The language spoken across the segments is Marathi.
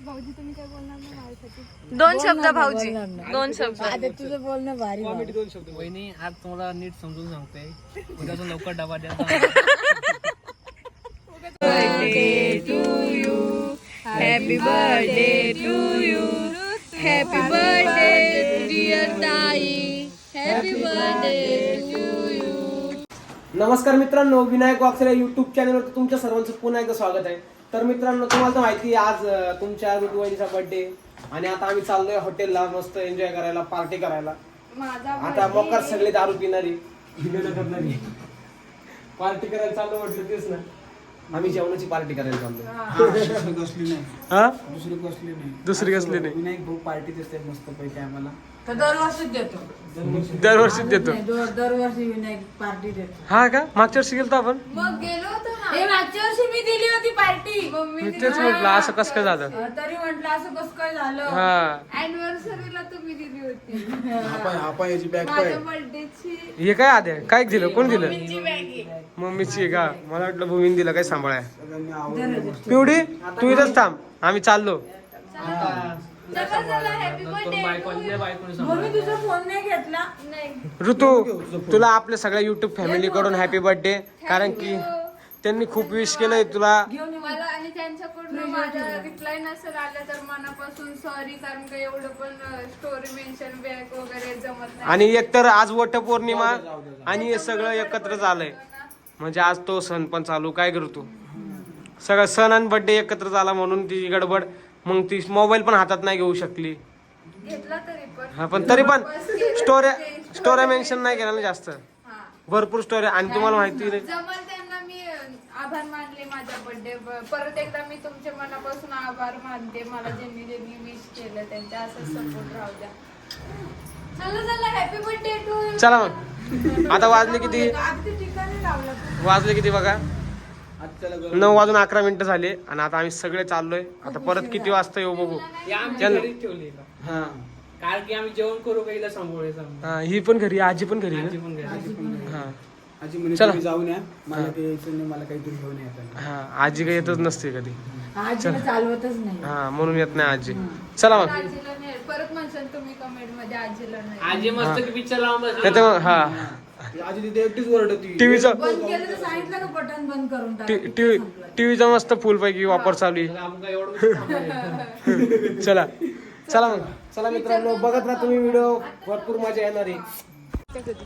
भाऊजी तुम्ही काय बोलणार ना माझ्यासाठी? दोन शब्द भाऊजी. दोन शब्द. आता तुझं बोलणं भारी भाऊ. दोन शब्द वहिनी आज तुम्हाला नीट समजून सांगतोय. उद्याचा लवकर डबा द्या happy birthday to you happy birthday dear ताई हॅपी बर्थडे टू यू नमस्कार मित्रांनो विनायक वाक्सरे युट्यूब चॅनलवर तुमच्या सर्वांचं पुन्हा एकदा स्वागत आहे. तर मित्रांनो तुम्हाला तर माहिती आहे आज तुमच्या ऋतुवाहिनीचा बर्थडे आणि आता आम्ही चाललोय हॉटेलला मस्त एन्जॉय करायला पार्टी करायला. माझा आता मोकार सगळे दारू पिणारी. करणारी. पार्टी करायला चाललो म्हटलं तेच ना. आम्ही जेवणाची पार्टी करायला चाललो दुसरी कसली नाही. दुसरी कसली नाही. दुसरी कसली नाही. विनायक भाऊ पार्टी देते मस्त पैकी आम्हाला. तर दरवर्षीच देतो. दरवर्षी देतो. नाही, दर- दरवर्षी विनायक पार्टी देतो. हा का? मागच्या वर्षी गेलतो आपण. मग गेलो होतो ना. हे मागच्या वर्षी मी दिली होती पार्टी. मी तेच म्हटलं असं कसं काय झालं? तरी म्हंटल असं कसं काय झालं? हा. अॅनिव्हर्सरीला तुम्ही दिली होती. हापाय हापाय याची बॅग पाय. माझ्या बर्थडेची हे काय आद्या काय दिलं? कोण दिलं? मम्मीची आहे. का? मला वाटलं भूमीन दिलं काय सांभाळाय. सगळ्यांनी आवडलं पिवडी तू इथंच थांब. आम्ही चाललो. चला चला हॅपी बर्थडे मम्मी तुझा फोन नाही घेतला. नाही. ऋतू तुला आपल्या सगळ्या युट्यूब फॅमिली कडून हॅपी बर्थडे कारण की त्यांनी खूप विश केलंय तुला. मला आणि त्यांच्याकडून माझा रिप्लाय नसेल आला तर मनापासून सॉरी कारण का एवढं पण स्टोरी मेन्शन बॅग वगैरे जमत नाही. आणि एकतर आज वट पौर्णिमा आणि हे सगळं एकत्र झालंय. म्हणजे आज तो सण पण चालू. काय करू तू? सगळं सण आणि बर्थडे एकत्र झाला म्हणून ती गडबड. मग ती मोबाईल पण हातात नाही घेऊ शकली. घेतला तरी पण. हा पण तरी पण स्टोऱ्या स्टोऱ्या मेन्शन नाही केला ना जास्त. हा. भरपूर स्टोऱ्या. आणि तुम्हाला माहिती नाही जमल त्यांना मी अ, आभार मानले माझ्या बर्थडे परत एकदा मी तुमच्या मनापासून आभार मानते. मला ज्यांनी ज्यांनी विश केलं त्यांच्या असं सपोर्ट राहू द्या. चला चला. हॅपी बर्थडे टू चला मग. आता वाजले किती? अगदी ठिकाणी लावला? वाजले किती बघा? नऊ वाजून अकरा मिनिटं झाले आणि आता आम्ही सगळे चाललोय. आता परत किती वाजता येऊ बघू. ठेवली हा. कारण की आम्ही जेवण करू काही सांभाळायचं हा, ही पण घरी आजी पण घरी आजी? पण घरी. हा. आजी म्हणे चला. तुम्ही जाऊन या मला ते यायचं नाही मला काहीतरी घेऊन येतात हा आजी काही येतच नसते कधी. आजीला चालवतच नाही. हा म्हणून येत नाही आजी. चला मग. आजीला नाही परत म्हणशाल तुम्ही कमेंटमध्ये आजीला नाही. आजी मस्त पिक्चर लावून बसली. हा. आजी तिथे एकटीच ओरडती. टीव्हीचा बंद केलं तर सांगितलं का बटन बंद करून टाक. टीव्ही टीव्हीचा मस्त फुल पैकी वापर चालू आहे. आमका एवढं. चला. चला मग. चला मित्रांनो बघत राहा तुम्ही व्हिडिओ भरपूर मजा येणार आहे.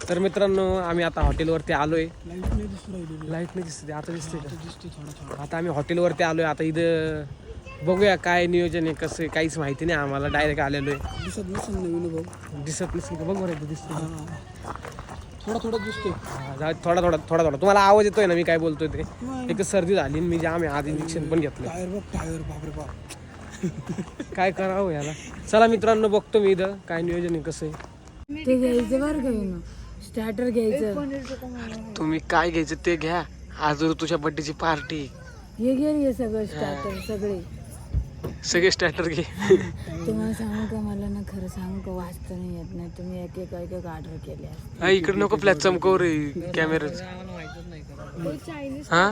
तर मित्रांनो आम्ही आता हॉटेलवरती आलोय. लाइट नाही दिसते आता दिसते का? आता आम्ही हॉटेलवरती आलोय. आता इथं बघूया काय नियोजन आहे कसं आहे काहीच माहिती नाही आम्हाला. डायरेक्ट आलेलो आहे दिसत नसेल नवीन भाऊ. दिसत नसेल का? बघ बरं दिसते थोडा थोडा दिसतोय. थोडा थोडा थोडा थोडा. तुम्हाला आवाज येतोय ना मी काय बोलतोय ते. एक सर्दी झाली आणि मी जाम आहे आज इंजेक्शन पण घेतलं टायर बघ टायर बापरे बाप. काय करावं याला? चला मित्रांनो बघतो मी इथं. काय नियोजन आहे कसं आहे? ते घ्यायचं बरं का विनो? स्टार्टर घ्यायचं. तुम्ही काय घ्यायचं ते घ्या. आज तुझ्या बड्डेची पार्टी हे घे हे सगळं स्टार्टर सगळे. सगळे स्टॅटर घे. तुम्हाला सांगू का मला ना खरं सांगू का वाचता नाही येत नाही तुम्ही एक एक एक एक ऑर्डर केले असते. हा, इकडे नको फ्लॅट चमकव रे कॅमेरा हा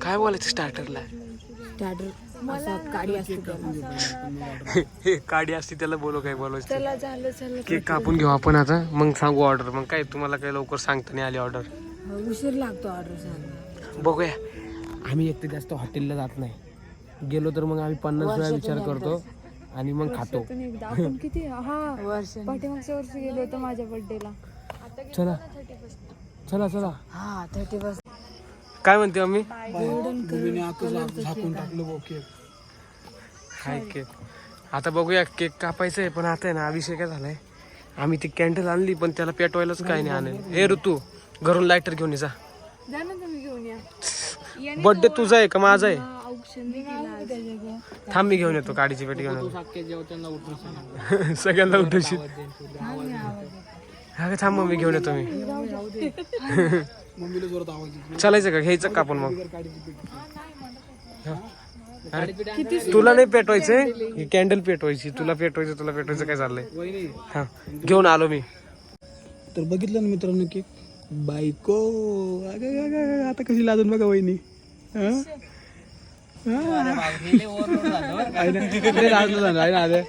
काय बोलायचं स्टार्टरला स्टार्टर असा काडी असते त्याला. काडी असते त्याला बोलो काय बोलायचं चला झालं चला केक कापून घेऊ आपण आता. मग सांगू ऑर्डर मग काय तुम्हाला काय लवकर सांगता नाही आली ऑर्डर हो, उशीर लागतो ऑर्डर सांगा बघूया. आम्ही एक तर जास्त हॉटेलला जात नाही. गेलो तर मग आम्ही पन्नास वेळा विचार करतो आणि मग खातो. पण एकदा. आपण किती? हा. वर्ष पाठीमागच्या वर्षी गेलो होतो माझ्या बर्थडेला चला. चला चला. हा थर्टी काय म्हणते आम्ही भाऊ केक हाय केक आता बघूया केक कापायचं आहे पण आता आहे ना हा विषय काय झालाय. आम्ही ती कॅन्डल आणली पण त्याला पेटवायलाच काय नाही आणेल. ए ऋतू घरून लायटर घेऊन ये जा जा ना तुम्ही घेऊन या बर्थडे तुझा आहे का? माझा आहे. थांब मी घेऊन येतो गाडीची पेटी घेऊन येतो. सगळ्यांना उठवशी हा का थांब मग मी घेऊन येतो मी. मम्मीला जोरात आवाज येतो चालायचं का? घ्यायचं का आपण मग? तुला नाही पेटवायचंय ही कॅन्डल पेटवायची. तुला पेटवायचं तुला पेटवायचं काय चाललंय? हा घेऊन आलो मी. तर बघितलं ना मित्रांनो केक बायको आता कशी लाजून बघा वहिनी. हं? ना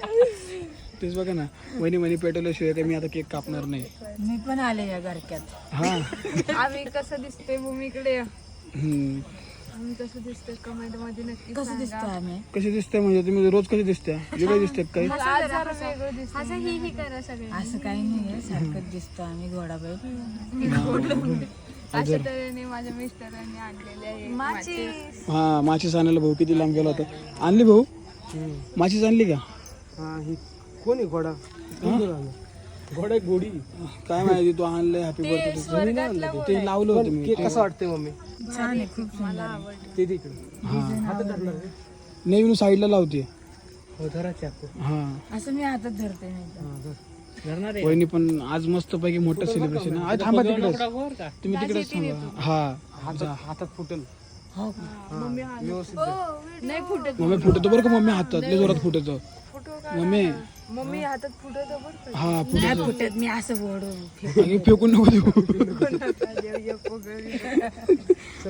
तेच बघा ना वहिनी म्हणे पेटवल्याशिवाय काही मी आता केक कापणार नाही मी पण आले या घरक्यात हा आम्ही कसं दिसते भूमीकडे हम्म. आम्ही कसं दिसतंय कमेंटमध्ये नक्की कसं दिसतं आम्ही कशी दिसते म्हणजे तुम्ही रोज कशी दिसते वेगळे दिसते काही आज जरा वेगळं असं ही ही करा सगळे असं काही नाही सारखंच दिसतं आम्ही घोडाबाई अशा तऱ्हेने माझ्या मिस्टरांनी आणलेले आहे माझी हा माचीस आणायला भाऊ किती लांब गेला होता. आणली भाऊ? माचीस आणली का? हा ही कोण आहे घोडा? घोडा गोडी. काय माहिती तू आणलंय हॅपी बर्थडे ते. लावलं होतं मी. कसं वाटतंय मम्मी? छान आहे खूप सुंदर आहे. ते तिकडे हा. हातात धरणार रे. नाही मी साईडला लावते. हो धरा चाकू. हा. असं मी हातात धरते नाही वहिनी पण आज मस्त पैकी मोठं सेलिब्रेशन आहे आज थांबा का? तुम्ही तिकडेच थांबा. हा. हातात हातात फुटल. हो का? हा. नाही फुटत. मम्मी फुटतो बरं का मम्मी हातात? लय जोरात फुटतो. मम्मी. मम्मी हातात फुटत बरं हा नाही फुटतो फुटत मी असं ओढू आणि फेकून नको देऊ.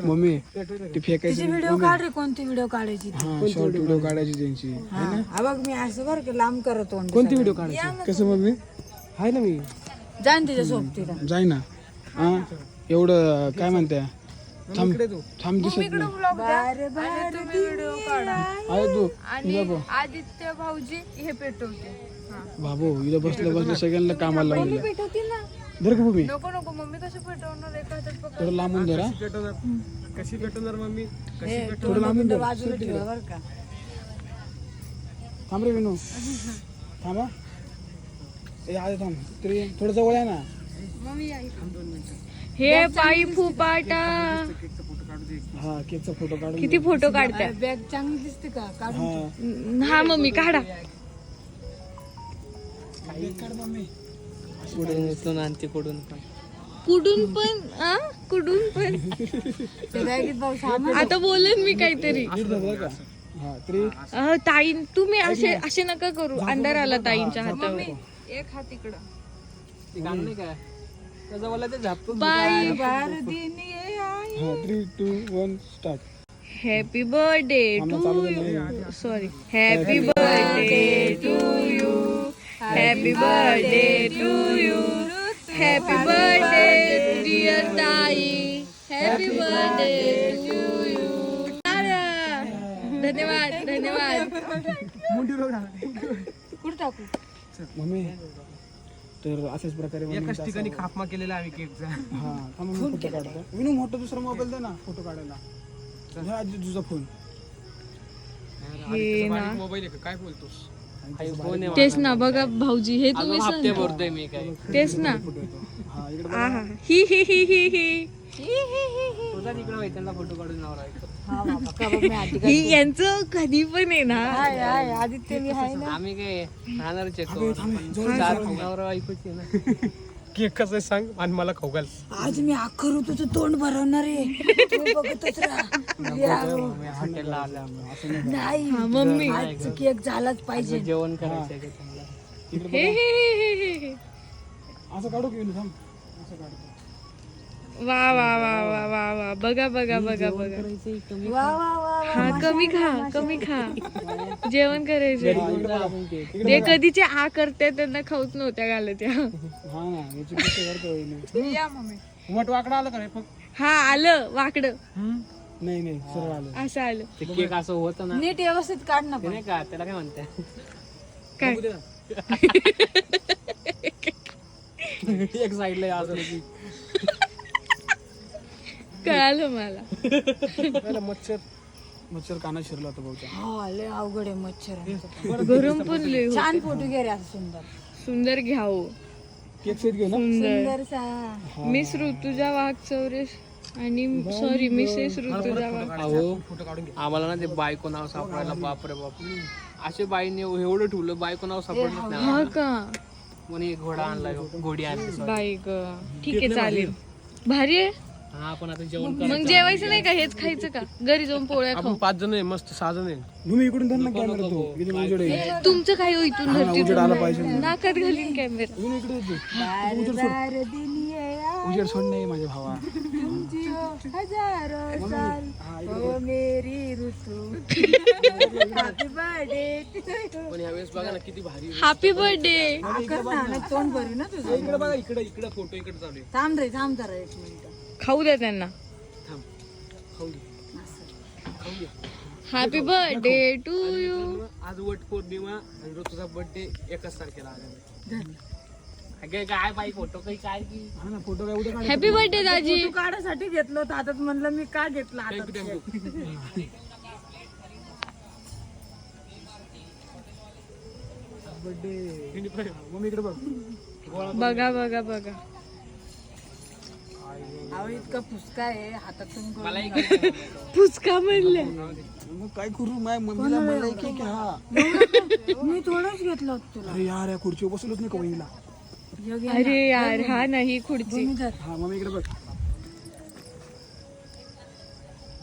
मम्मी ते फेकायचं तिची व्हिडिओ काढ रे कोणती व्हिडिओ काढायची ती? हा शॉर्ट व्हिडिओ काढायची? त्यांची. हा हा बघ मी असं बरं का लांब करत तोंड कोणती व्हिडिओ काढायची? कसं मम्मी? आहे ना मी. जाण तिच्या सोबतीला. जाय ना. हा? एवढं काय म्हणते? थांब थांब दिसत नाही. ब्लॉग द्या. आणि तुम्ही व्हिडिओ काढा. आहे तू आणि आदित्य भाऊजी हे पेटवते हा. बाबू इथं बसल्या बसल्या सगळ्यांना कामाला ना. धर का भूमी नको नको. मम्मी कसं पेटवणार? एका हातात पकड थोडं लांबून धरा कशी पेटवणार? मम्मी? कशी थोडं लांबून धर. बाजूला ठेवा बरं का. थांब रे विनू. थांबा. ए आले थांब. तरी थोडं जवळ आहे ना. मम्मी आई हे पायी फुपाटा हा केकचा फोटो काढून किती फोटो काढताय बॅग चांगली दिसते का? हा. हा मम्मी काढा. काढ मम्मी. कुठून आणते कुठून पण. कुठून पण आ? कुठून पण. आता बोलेन मी काहीतरी. नीट धर बरं का हा तरी अह, ताई तुम्ही असे असे नका करू. अंधार आला ताईंच्या हातावर. एक हात इकडं. ते काम नाही काय? त्याचं मला ते झापून by three two one start happy birthday to you sorry happy birthday to you happy birthday to you happy birthday dear ताई हॅपी बर्थडे टू यू धन्यवाद धन्यवाद कुठं टाकू मम्मी तर अशाच प्रकारे एकाच ठिकाणी हो. खापमा केलेला आम्ही केकचा हा फोटो काढतो. विनू मोठा दुसरा मोबाईल दे ना फोटो काढायला. आजी तुझा फोन हे ना. मोबाईल आहे का? काय बोलतोस? तेच ना बघा भाऊजी हे तुम्ही सांगा. भरतोय मी काय. तेच ना. फोटो येतो. हा इकडे बघ. आहा. ही ही ही ही ही. तुझा तिकडे त्यांना फोटो काढून नाव हा बाबा का बघ मी आधी ही यांचं कधी पण आहे ना? आम्ही काय राहणार चेक चार नवरा ऐकूच ना. केक कसं सांग आणि मला खाऊ घाल. आज मी अख्खं ऋतूचं तोंड भरवणार आहे. तू बघतच राहा. या. हो. हॉटेलला नाही. हा, मम्मी. आजचं केक झालाच पाहिजे. जेवण करायचं आहे का चांगलं हे हे हे हे हे. हे. असं काढू की थांब. असं काढतो वा वा वा वा वा वा बघा बघा बघा बघा. वा वा वा हा कमी खा कमी खा. जेवण करायचे ते कधीचे आ करते त्यांना खाऊच नव्हत्या घालत हा वाकडा आलं का हा आलं वाकडं. नाही नाही आलं. असं आलं. केक असं होतं ना. नीट व्यवस्थित काढ ना नाही का त्याला काय म्हणते? काय? एक साईडला असलं की कळालं मला. पहिला मच्छर मच्छर कानात शिरला होता भाऊच्या. हा लय अवघड आहे मच्छर. गरम पण हो. छान फोटो घे रे असं सुंदर. सुंदर घ्यावं केक सेट घेऊ ना? सुंदर. मिस ऋतुजा वाघ चौरेश आणि सॉरी मिसेस ऋतुजा वाघ. अहो आम्हाला ना ते बायको नाव सापडायला बापरे बाप. असे बाईने एवढं ठेवलं बायको नाव सापडलं नाही. हा का? कोणी घोडा आणला ह्यो, घोडी आणली sorry. बाई ग. ठीक आहे चालेल. भारी आहे? हा आपण आता जेवण मग जेवायचं नाही का? हेच खायचं का? घरी जाऊन पोळ्या आपण खाऊ. पाच जण आहे मस्त सहा जण आहे. भूमी इकडून धर ना कॅमेरा तू किती उजेड आहे तुमचं काय हो इथून उजेड आला पाहिजे नाकात घालीन कॅमेरा इकडे येतो उजेड सोड. नाही माझ्या भावा. तुमची हो हजारो साल. हो मेरी ऋतू. हॅपी बर्थडे पण यावेळेस बघा ना किती भारी हॅपी बर्थडे कर ना नाही तोंड भरी ना तुझं. इकडे बघा इकडे इकडे फोटो इकडे चालू आहे. थांब रे थांब जरा एक मिनिट. खाऊ द्या त्यांना. दे. दे. हॅपी बर्थडे टू यू आज वट पौर्णिमा आणि ऋतूचा बर्थडे एकाच तारखेला आला. अगे काय बाई फोटो काही काय की. हा ना फोटो काय उद्या काढ हॅपी बर्थडे दाजी. तू काढासाठी घेतलं होतं. आता म्हणलं मी का घेतलं आता? बर्थडे मम्मी इकडे बघ. बघा बघा बघा. अहो इतका फुसका आहे हातातून करून मला एक फुसका म्हणले. मग काय करू? माय मम्मीला म्हणलंय की की हा. मी थोडंच घेतलं होतं तुला. अरे यार या खुर्चीवर बसलोच नाही का वहिनीला. अरे यार हा नाही खुर्ची. धर. हा मम्मी इकडे बघ.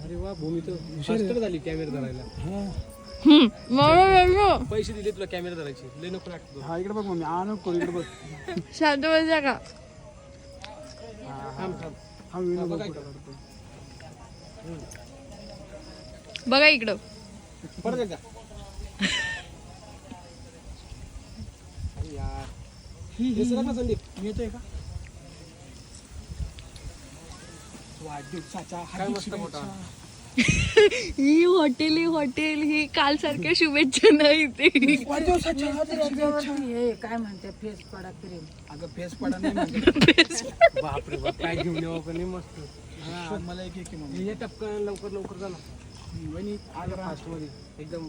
अरे वा भूमी तर झाली कॅमेरा धरायला. हा. हम्म. पैसे दिले तुला कॅमेरा धरायचे. लय नको लागतो हा इकडे बघ मम्मी. आ नको करू, इकडे बघ. शांत बसा का? थांब थांब. हा बघ कुठं काढतो. बघा इकडं. परत एकदा. यार. हे सरक ना संदीप? येतोय का? वाढदिवसाच्या काय हार्दिक मस्त मोठा. शुभेच्छा. ही हॉटेल ही हॉटेल ही काल सारख्या शुभेच्छा नाही ते वाढदिवसाच्या हार्दिक शुभेच्छा. त्याच्यावरती हे काय म्हणते फेस पडा क्रीम अगं फेस पडा नाही बापरे बाप काय घेऊन मस्त. हा, मला एक एक आहे मम्मी हे टपकन लवकर लवकर झाला वहिनी आग्रा फास्टमध्ये एकदम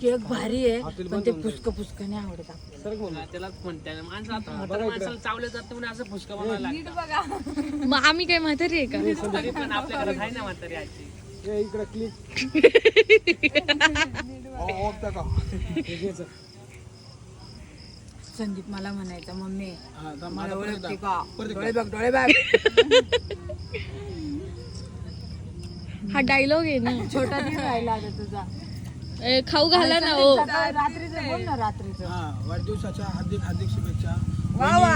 केक भारी आहे पण ते फुसक फुसक नाही आवडत आपल्याला. सरक म्हणून त्यालाच म्हणते माणसं आता म्हाताऱ्या माणसाला चावलं जातं म्हणून असं फुसका म्हणायला मग आम्ही काय म्हातारी आहे का? तरी पण आपल्या घरात आहे ना म्हातारी आजी. इकडे क्लिक का संदीप मला म्हणायचा मम्मी हा मला ओळखते. का? डोळे. बघ डोळे बघ. हा डायलॉग आहे ना. छोटा दिन राहिला आता तुझा. ए, खाऊ घाला ना ओ सकाळी रात्रीचं बोल ना रात्रीचं. हा वाढदिवसाच्या हार्दिक हार्दिक शुभेच्छा. वा वा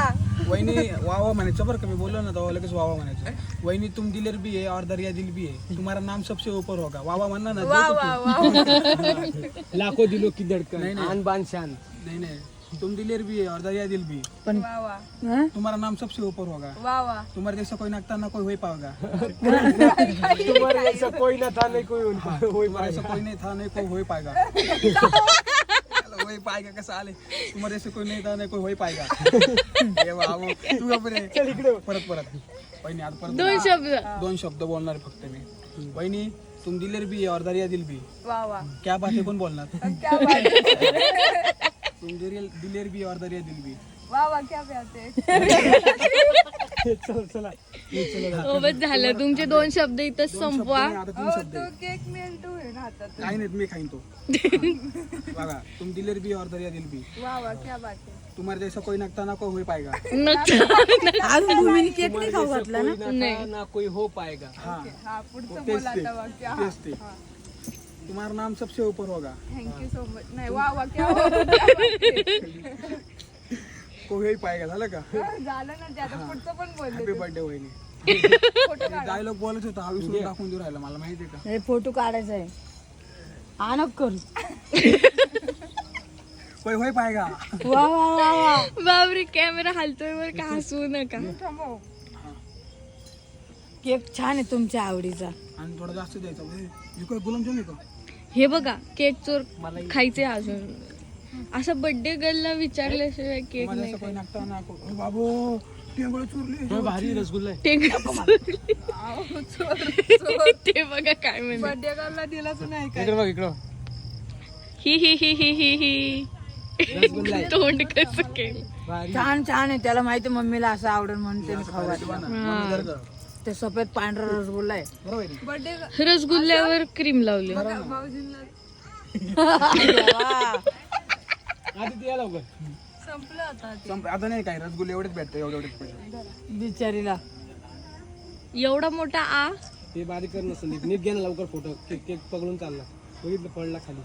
वहिनी वावा म्हणायचं बरं का मी बोललो ना तेव्हा लगेच वावा म्हणायचं. वहिनी तुम दिलर भी है और दरिया दिल भी है. तुम्हारा नाम सबसे ऊपर होगा. वावा म्हणना ना लाखो दिलो की धडकन. नाही, नाही. आन बान शान. नहीं नहीं. तुम दिलेर भी है और दरिया दिल भी. पण हं? तुम्हारा नाम सबसे ऊपर होगा. तुम्हारे जैसा कोई नकता ना कोई हो पाएगा तुम्हारे जैसा कोई ना था नहीं कोई होई कोई नहीं था नहीं कोई हो पाएगा. हो पाएगा कैसा आले? तुम्हारे जैसे कोई नहीं था नहीं कोई हो पाएगा। हे बाबू तू गप्रे चल इकडे परत परत। वहिनी आता परत दोन शब्द। दोन शब्द बोलणार फक्त मी। वहिनी तुम दिलेर भी है और दरिया दिल भी। वा वा क्या बात है कोण बोलणार क्या बात है. तुम दिलेर दिलेर भी है और दरिया दिल भी। वा वा क्या बात है। चल चला हो बस झालं. तुमचे दोन शब्द इथं संपवा. नाही, आता तीन शब्द तो आहे. केक मेल्ट होईल ना हातात काही नाही मी खाईन तो. बघा तुम दिलेर भी है और दरिया दिल भी. वा वा क्या बात है तुम्हारे जैसा कोई नकता ना कोई हो पाएगा. नक्की अजून भूमीने केक नाही खाऊ घातला ना? कोई ना कोई हो पाएगा. हाँ हा पुढचं तेच बोला ते आता वा क्या तेच ते तुम्हारा नाम सबसे ऊपर होगा. थँक्यू सो मच नाही वा वा क्या वा वा, क्या बात है. कोई हो पाएगा झालं का? झालं ना ते आता पुढचं पण हॅपी बोलले बर्थडे वहिनी. फोटो काढ. डायलॉग बोलत होता हा विसरून दाखवून देऊ राहिला मला माहिती आहे का? हे फोटो काढायचा आहे. हा नको करू कोई हो पाएगा वा वा वा वा. बापरे कॅमेरा हलतोय वर का हसवू नका. थांबव. केक छान आहे तुमच्या आवडीचा. आणि थोडा जास्त द्यायचा हे हे काय गुलाबजाम आहे का? हे बघा केक चोर खायचे अजून. असं बर्थडे गर्लला विचारल्याशिवाय केक नाही नागता बाबू टेंगळ चुरली. भारी रसगुल्ला आहे. ते बघा काय म्हणजे बर्थडे गर्लला दिलाच नाही काय इकडे बघ इकडं ही ही ही ही ही ही. तोंड कसं केलं? छान छान आहे. त्याला माहिती मम्मीला असं आवडेल म्हणून त्याने खाऊ घातलं ते सफेद पांढरा रसगुल्ला आहे. बरोबर आहे ना? बर्थडे रसगुल्ल्यावर क्रीम लावली. भाऊजींना. आधी या लवकर. संपलं आता संप- आता नाही काय रसगुल्ले एवढेच भेटते एवढे एवढेच पैसे. बिचारीला. एवढा मोठा आ? ते बारीक कर ना संदीप नीट घे ना लवकर फोटो. केक केक पकडून चालला. बघितलं पडला खाली.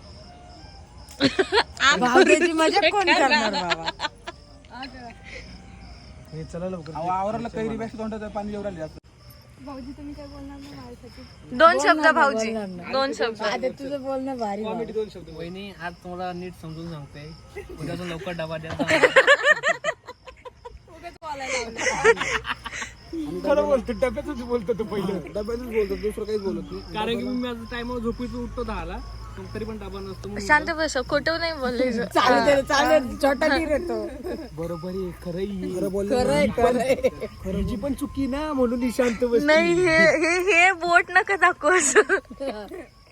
भावड्याची मजा कोण करणार बाबा? हे चला लवकर आवराला कैरी पेक्षा तोंडात पाणी जेवढा जास्त. दोन शब्द भाऊजी. दोन शब्द. आता तुझं बोलणं भारी भाऊ. दोन शब्द. वहिनी आज तुम्हाला नीट समजून सांगते. उद्याचं लवकर डबा द्या. खरं बोलतो डब्यातच बोलतो तो पहिलं. डब्यातच बोलतो दुसरं काहीच बोलत नाही. कारण की मी माझं टायमावर झोपेतून उठतो दहाला. तरी पण डबा नसतो शांत बस खोटं नाही बोलायचं चालू दे चालू छोटा गिर येतो. बरोबर आहे खरं खरं बोललं खरंय खरंय. खरंची पण चुकी ना म्हणून ही शांत बस नाही हे हे हे बोट नका दाखवस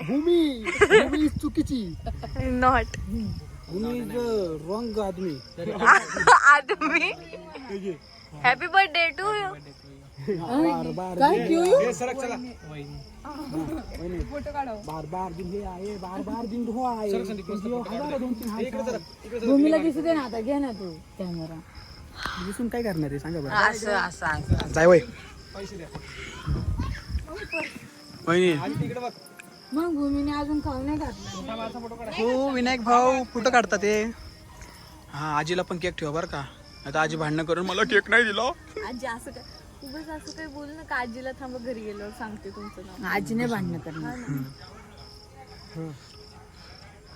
भूमी भूमी चुकीची. Not Bhumi is wrong Aadmi. Aadmi. Happy birthday to you बार बार काय क्यू सरक चला. बार बार दिन हे आहे बार बार दिन हो आहे. हजारो दोन तीन हात भूमीला दिसू दे ना आता घे ना तू कॅमेरा दिसून काय करणार आहे? सांगा बरं. असं असं असं. जाय वय. पैसे द्या. वहिनी. आणि तिकडे बघ. मग भूमीने अजून खाऊ नाही घातलं. हो विनायक भाऊ कुठं काढतात ते हा आजीला पण केक ठेवा बरं का. आता आजी भांडणं करून मला केक नाही दिला. आजी असं काय उगाच असं काही बोलू नका. आजीला थांबा घरी गेल्यावर सांगते तुमचं नाव. आजीने भांडणं करणार.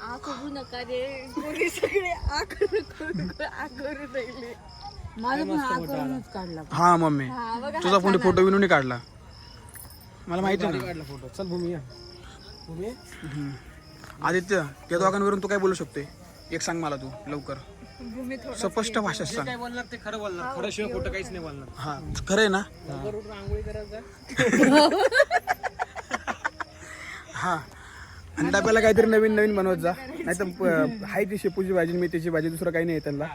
आ करू नका रे. कोणी सगळे आ करू करू आ करू राहिले. माझं पण हा करूनच काढला. हा मम्मी. हा बघा तुझा पण फोटो विनून काढला. मला माहिती ना काढला फोटो. चल भूमी या. भूमी. ये. आदित्य त्या दोघांवरून तू काय बोलू शकतोय एक सांग मला तू लवकर. स्पष्ट भाषेत सांग. काय बोलणार ते खरं बोलणार. खरं शिवाय खोटं काहीच नाही बोलणार. हा खरं आहे ना? रांगोळी करायचा हा. आणि डब्याला काहीतरी नवीन नवीन बनवत जा. नाही तर हाय ती शेपूची भाजी मेथीची भाजी दुसरं काही नाही त्यांना.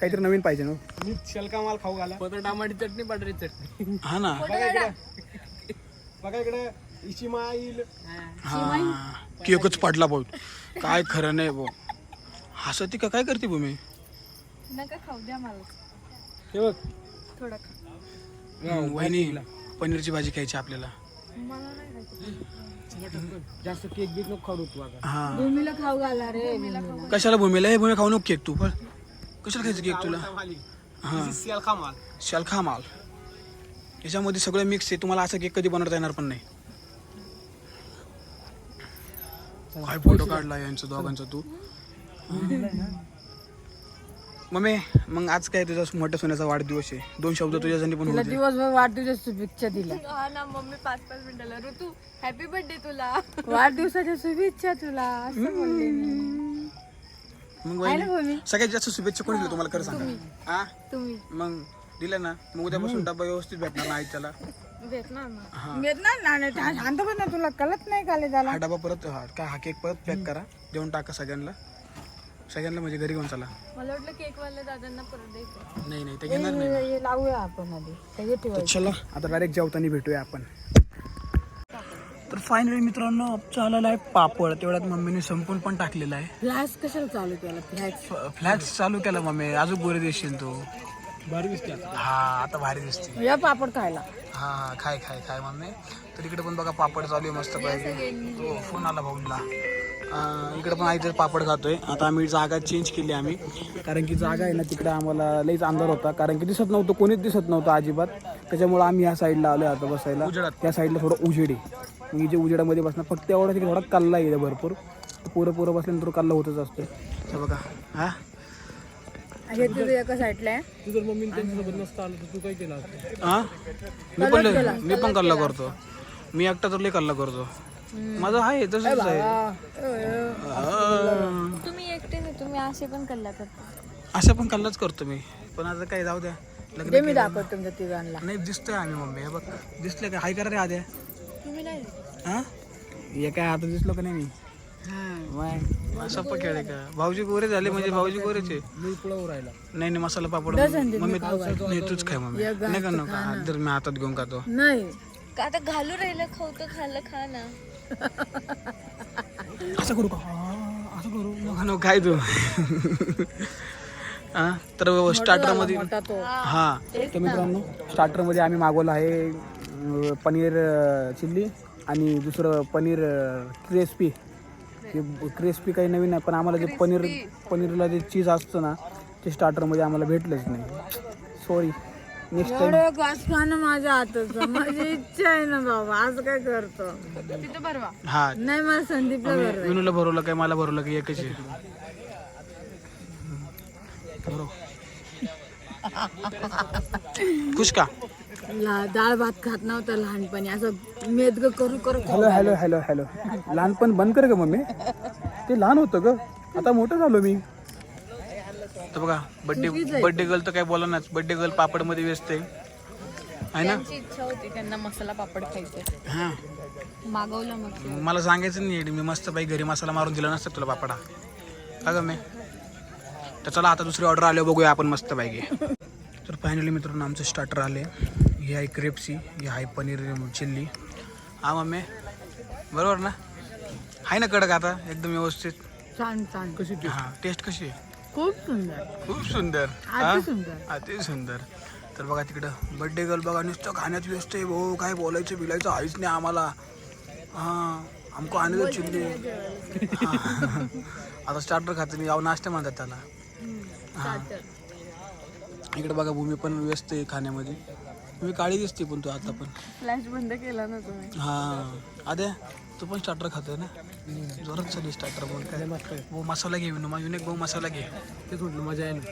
काहीतरी नवीन पाहिजे ना मी शलका माल खाऊ घाला. पत्र टमाटी चटणी बटारी चटणी. हा ना? बघा इकडे. बघा इकडे. इशिमा येईल हा. केकच पडला भाऊ काय खरं नाही भाऊ. हसती का? काय करते भूमी? नका खाऊ द्या मला. हे बघ. थोडं खा. वहिनी पनीरची भाजी खायची आपल्याला. मला नाही खायचं. जास्त केक बीक नको खाऊ तू आता. हा. भूमीला खाऊ घाला रे भूमीला. कशाला भूमीला? हे भूमी खाऊ नको केक तू पण. कशाला खायचं केक तुला? हा. माल. शाल खा माल. याच्यामध्ये सगळं मिक्स आहे. तुम्हाला असं केक कधी बनवता येणार पण नाही. काय फोटो काढला यांचा दोघांचा तू? मम्मी मग आज काय तुझा मोठ्या सोन्याचा वाढदिवस आहे दोन शब्द तुझ्यासाठी पण तिला होते दिवसभर वाढदिवसाच्या शुभेच्छा दिल्या हा ना मम्मी पाच पाच मिनिटाला ऋतू हॅपी बर्थडे तुला वाढदिवसाच्या शुभेच्छा तुला असं बोलले मी. मग आहे ना वहिनी, सगळ्यात जास्त शुभेच्छा कोणी दिल्या तुम्हाला खरं सांगा हा तुम्ही मग दिल्या ना मग उद्यापासून डब्बा व्यवस्थित भेटणार ना आईच्याला भेटणार ना हा ना शांत ना तुला कळत नाही काले त्याला हा डबा परत हा काय हा केक परत पॅक करा देऊन टाका सगळ्यांना सगळ्यांना म्हणजे घरी घेऊन चला. मला वाटलं केक वाल्या दादांना परत द्यायचं. नाही नाही ते घेणार नाही हे- हे लावूया आपण आधी. सगळे तर ठेवायचे. चला आता डायरेक्ट जेवताना भेटूया आपण. तर फायनली मित्रांनो आमचा आलेला आहे पापड. तेवढ्यात मम्मीने संपून पण टाकलेला आहे. फ्लॅश कशाला चालू केला? फ्लॅश फ्लॅक्स चालू केला मम्मी. अजून गोरे देशील तू. भारी दिसते हा आता भारी दिसते. या पापड खायला. हा हा खाय खाय खाय मम्मी. तर इकडे पण बघा पापड चालू आहे मस्त पाहिजे तो फोन आला भाऊला. इकडे पण आईचं पापड खातोय. आता आम्ही जागा चेंज केली आम्ही. कारण की जागा आहे ना तिकडे आम्हाला लईच अंधार होता. कारण की दिसत नव्हतं कोणीच दिसत नव्हतं अजिबात. त्याच्यामुळे आम्ही ह्या साईडला आलो आता बसायला. त्या साईडला थोडं उजेड. आहे मग जे उजेडामध्ये बसणार फक्त एवढा तिकडे थोडा कल्ला येईल भरपूर. पोरं पोरं बसल्यानंतर कल्ला होतच असतो तर बघा. हा? हे तुझं एका साईडला आहे. तू जर मम्मी त्यांच्यासोबत नसतं आलं तर तू काय केलं असतं? हा? मी पण मी पण कल्ला करतो. मी एकटा तर लय कल्ला करतो. माझं आहे तसंच आहे. हा. तुम्ही एकटे नाही तुम्ही असे पण कल्ला करता. असं पण कल्लाच करतो मी. पण आता काय जाऊ द्या. लग्न मी दाखवतो तुमच्या तिघांना. नाही दिसतोय आम्ही मम्मी. हे बघ दिसले का? हाय करा रे आद्या. तुम्ही नाही. हा? हे काय आता दिसलो का नाही मी? असं आहे का? भाऊजी गोरे झाले म्हणजे भाऊजी गोरेचे. नाही नाही मसाला पापड मम्मी नाही तूच खाय मम्मी. नाही का नका हात धर मी हातात घेऊन खातो. नाही. का आता घालू राहिलं खाऊ तर खाल्लं खा ना. असं करू का? हा, असं करू. नको नको काय तू? हा? तर स्टार्टरमध्ये मोठा तो. हा. तर मित्रांनो स्टार्टरमध्ये आम्ही मागवलं आहे पनीर चिल्ली आणि दुसरं पनीर क्रिस्पी. क्रिस्पी काही नवीन आहे पण आम्हाला जे पनीर पनीरला जे चीज असतं ना ते स्टार्टरमध्ये आम्हाला भेटलंच नाही. सॉरी एवढं घास खाणं माझ्या हाताचं. माझी इच्छा आहे ना बाबा आज काय करतो? तिथे भरवा. हा. नाही मला संदीपला बरं विनूला भरवलं काय मला भरवलं काय एकच आहे. भरव. खुश का? ला- डाळ भात खात नव्हता लहानपणी. असं मेदग करू करू हॅलो हॅलो हॅलो हॅलो लहानपण बंद कर ग मम्मी. ते लहान होतं ग. आता मोठं झालो मी. तर बघा बड्डे बड्डे गर्ल तर काय बोला ना बड्डे गर्ल पापडमध्ये व्यस्त आहे. ना? त्यांची इच्छा होती त्यांना मसाला पापड खायचे हा. मागवलं मग मला सांगायचं नाही मी मस्त बाई घरी मसाला मारून दिला नसतं तुला पापडा. का ग मी तर चला आता दुसरी ऑर्डर आल्यावर बघूया आपण मस्त पाहिजे तर फायनली मित्रांनो आमचं स्टार्टर आले हे आहे क्रेप्सी हे आहे पनीर चिल्ली. हा मम्मी बरोबर ना? आहे ना कडक आता? एकदम व्यवस्थित. छान छान. कशी हा टेस्ट कशी आहे? खूप सुंदर. खूप सुंदर हा? अति सुंदर. अति सुंदर. तर बघा तिकडं बड्डे गर्ल बघा नुसतं खाण्यात व्यस्त आहे भाऊ. काय बोलायचं बिलायचं आहेच नाही आम्हाला. हां आमको आनंद चिल्ली. आता स्टार्टर खाते मी जाऊ नाश्ता म्हणतात त्याला. हां. इकडे बघा भूमी पण व्यस्त आहे खाण्यामध्ये. मी काळी दिसते पण तू आता पण. फ्लॅश बंद केला ना तुम्ही. हां. अदे तू पण स्टार्टर खातोय ना? जोरात चालू स्टार्टर मग काय? भाऊ मसाला घे विनू मग युनिक भाऊ मसाला घे. तेच म्हटलं मजा आहे ना.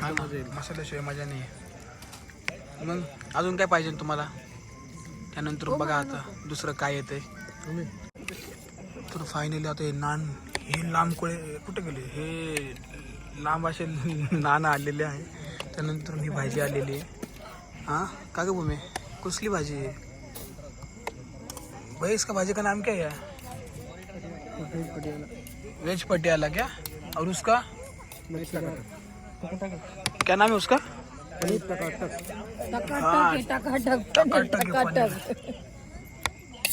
हा ना? मसाल्याशिवाय मजा नाही मग अजून काय पाहिजे तुम्हाला? त्यानंतर बघा आता दुसरं काय येतंय. तर फायनली आता हे नान हे लांब कोळे कुठे गेले? हे लांब असे नान आलेले आहे. त्यानंतर ही भाजी आलेली आहे. हां? का ग भूमे? कुसली भाजी आहे? भाई इसका भाजी का नाम क्या है? वेज पटियाला क्या? और उसका? क्या नाम है उसका? टकाटक। टकाटक टकाटक टकाटक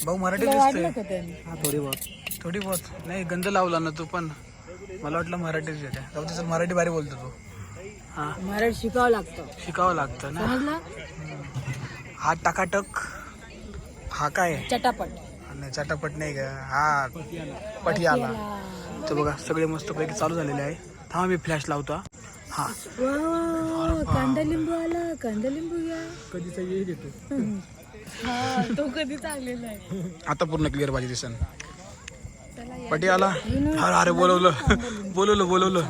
भाऊ मराठी त्यांनी थोडी बहुत. थोडी बहुत. नाही गंध लावला ना तू पण. मला वाटलं मराठीच येते जाऊ दे चल, मराठी भारी बोलतो तू. हा. मराठी शिकावं लागतं. शिकावं लागतं ना. समजलं? हा टकाटक. हा काय? आहे? चटापट. नाही चटापट नाही का? हा पटियाला तर बघा सगळे मस्त पैकी चालू झालेले आहे. थांबा मी फ्लॅश लावतो हा. हा. कांदा लिंबू आला कांदा लिंबू घ्या. कधीचा ये देतो. हा तो कधीच आलेला आहे. आता पूर्ण क्लिअर भाजी दिसन. पटियाला अरे अरे बोलवलं. बोलवलं बोलवलं.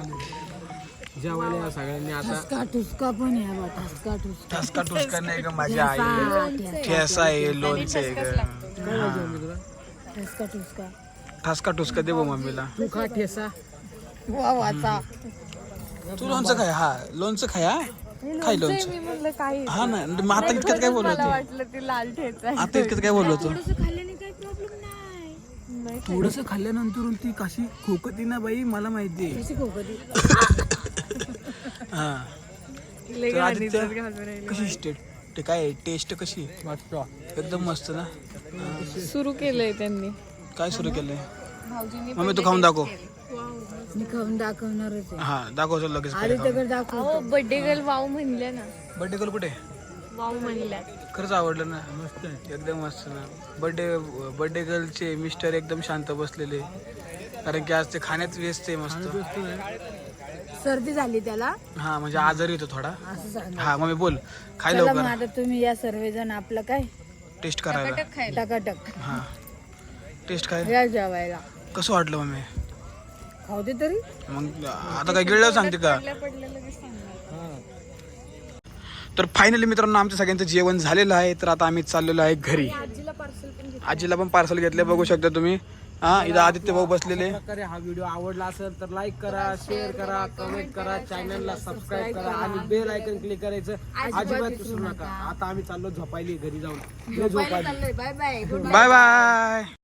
जेवायला या सगळ्यांनी आता ठसका ठुसका पण या बा ठसका ठुसका. ठसका टुसका नाही का माझ्या आई. ठेसा आहे लोणचं आहे ग. ठसका ठुसका. दे मम्मीला. तू खा ठेसा. वा वाचा तू लोणचं खाय हा लोणचं खाय हा. खाय लोणचं. मी म्हणलं काही हा ना मग आता इतक्यात काय बोललो मला तू? वाटलं ती लाल ठेचा आहे. आता इतक्यात काय बोललो तू? खाल्ल्याने काही प्रॉब्लेम नाही. थोडस खाल्ल्यानंतर ती कशी खोकती ना बाई मला माहिती कशी कधी हा. लय तर घाणीचं आदित्य घालून राहिलं. कशी टेस्ट ते काय टेस्ट कशी? मस्त एकदम मस्त ना? सुरू केलंय त्यांनी. काय सुरू केलंय? मम्मी तू खाऊन दाखव. मी खाऊन दाखवणारच आहे. हा दाखव चल लगेच आधी त्याकडे दाखव. हो बर्थडे गर्ल वाव म्हणल्या ना. बर्थडे कल कुठे? वाव म्हणल्या. खरंच आवडलं ना. मस्त एकदम मस्त ना. बर्थडे बर्थडे गर्लचे मिस्टर एकदम शांत बसलेले. कारण की आज ते खाण्यात व्यस्त आहे मस्त. सर्दी झाली त्याला. हा म्हणजे आजारी येतो थोडा. असं सांग हा मम्मी बोल खाय चला मग लवकर आता तुम्ही या सर्वजण आपलं काय? टेस्ट करायला. टकाटक हा. टेस्ट काय? या जेवायला. कसं वाटलं मम्मी? खाऊ दे तरी. मग आता काय गिळलं सांगते का? तर फायनली मित्रांनो आमच्या सगळ्यांचं जेवण झालेलं आहे. तर आता आम्ही चाललेलो आहे घरी. आजीला पण पार्सल घेतले बघू शकता तुम्ही. हा इथं आदित्य भाऊ बसलेले. प्रकारे हा व्हिडिओ आवडला असेल तर लाईक करा शेअर करा कमेंट करा चॅनलला सबस्क्राईब करा आणि बेल आयकन क्लिक करायचं अजिबात विसरू नका. आता आम्ही चाललो झोपायली घरी जाऊन. लय झोप आली. Bye bye bye bye